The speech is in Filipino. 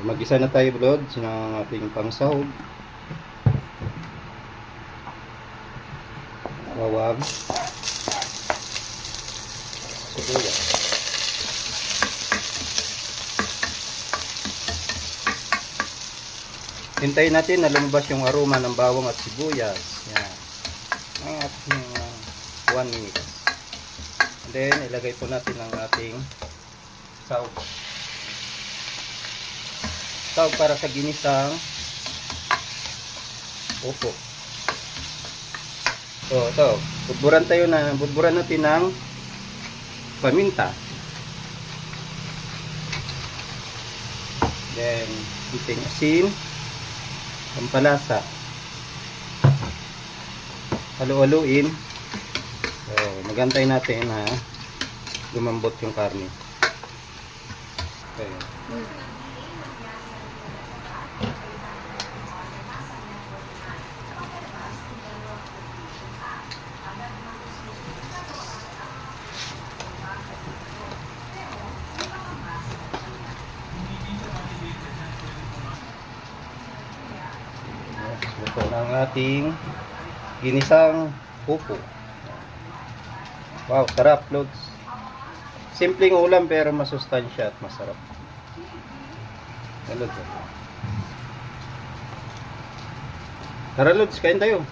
Mag-isa na tayo, Lods, ng ating pangsahog. Bawang. Sibuyas. Hintayin natin na lumabas yung aroma ng bawang at sibuyas. Yan. Ang ating uh, 1 minute. And then, ilagay po natin ang ating sahog. Sahog para sa ginisang upo. So, ito. Budburan tayo na, budburan natin ng paminta. Then, iting asin. Pampalasa. Halu-haluin. So, magantay natin na lumambot yung karne. Okay. Ito ang ating ginisang pupo. Wow, sarap, Lods. Simpleng ulam pero masustansya at masarap. Lods. Tara, Lods, kain tayo.